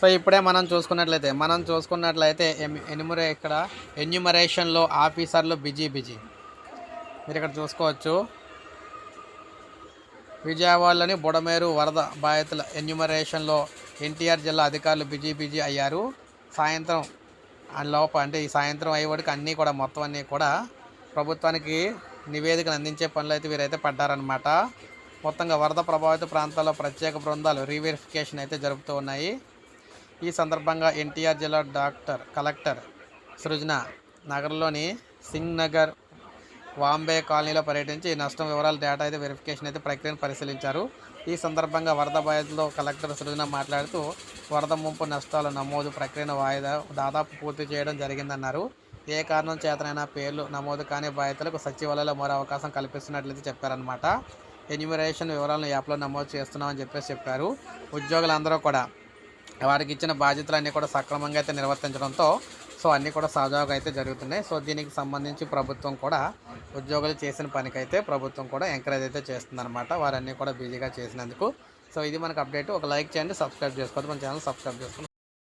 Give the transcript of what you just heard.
So ఇప్పుడే మనం చూసుకున్నట్లయితే మనం చూసుకున్నట్లయితే ఎన్యుమరే ఇక్కడ ఎన్యుమరేషన్లో ఆఫీసర్లు బిజీ బిజీ. మీరు ఇక్కడ చూసుకోవచ్చు. విజయవాడలోని బుడమేరు వరద బాధితుల ఎన్యుమరేషన్లో ఎన్టీఆర్ జిల్లా అధికారులు బిజీ బిజీ అయ్యారు. సాయంత్రం లోప అంటే ఈ సాయంత్రం అయ్యేవాడికి అన్నీ కూడా మొత్తం అన్నీ కూడా ప్రభుత్వానికి నివేదికను అందించే పనులు అయితే వీరైతే పడ్డారనమాట మొత్తంగా వరద ప్రభావిత ప్రాంతాల్లో ప్రత్యేక బృందాలు రీవెరిఫికేషన్ అయితే జరుపుతూ ఉన్నాయి. ఈ సందర్భంగా ఎన్టీఆర్ జిల్లా డాక్టర్ కలెక్టర్ సృజన నగర్లోని సింగ్ నగర్ వాంబే కాలనీలో పర్యటించి నష్టం వివరాల డేటా అయితే వెరిఫికేషన్ అయితే ప్రక్రియను పరిశీలించారు. ఈ సందర్భంగా వరద బాధితులు కలెక్టర్ సృజన మాట్లాడుతూ వరద ముంపు నష్టాల నమోదు ప్రక్రియను వాయిదా దాదాపు పూర్తి చేయడం జరిగిందన్నారు. ఏ కారణం చేతనైనా పేర్లు నమోదు కాని బాధితులకు సచివాలయంలో మరో అవకాశం కల్పిస్తున్నట్లయితే చెప్పారనమాట ఎన్యూమరేషన్ వివరాలను యాప్లో నమోదు చేస్తున్నామని చెప్పేసి చెప్పారు. ఉద్యోగులందరూ కూడా వారికి ఇచ్చిన బాధ్యతలన్నీ కూడా సక్రమంగా అయితే నిర్వర్తించడంతో సో అన్నీ కూడా సహజంగా అయితే జరుగుతున్నాయి. సో దీనికి సంబంధించి ప్రభుత్వం కూడా ఉద్యోగులు చేసిన పనికైతే ప్రభుత్వం కూడా ఎంకరేజ్ అయితే చేస్తుందన్నమాట. వారన్నీ కూడా బిజీగా చేసినందుకు. సో ఇది మనకు అప్డేట్. ఒక లైక్ చేయండి సబ్స్క్రైబ్ చేసుకోవద్దు. మన ఛానల్ సబ్స్క్రైబ్ చేసుకోండి.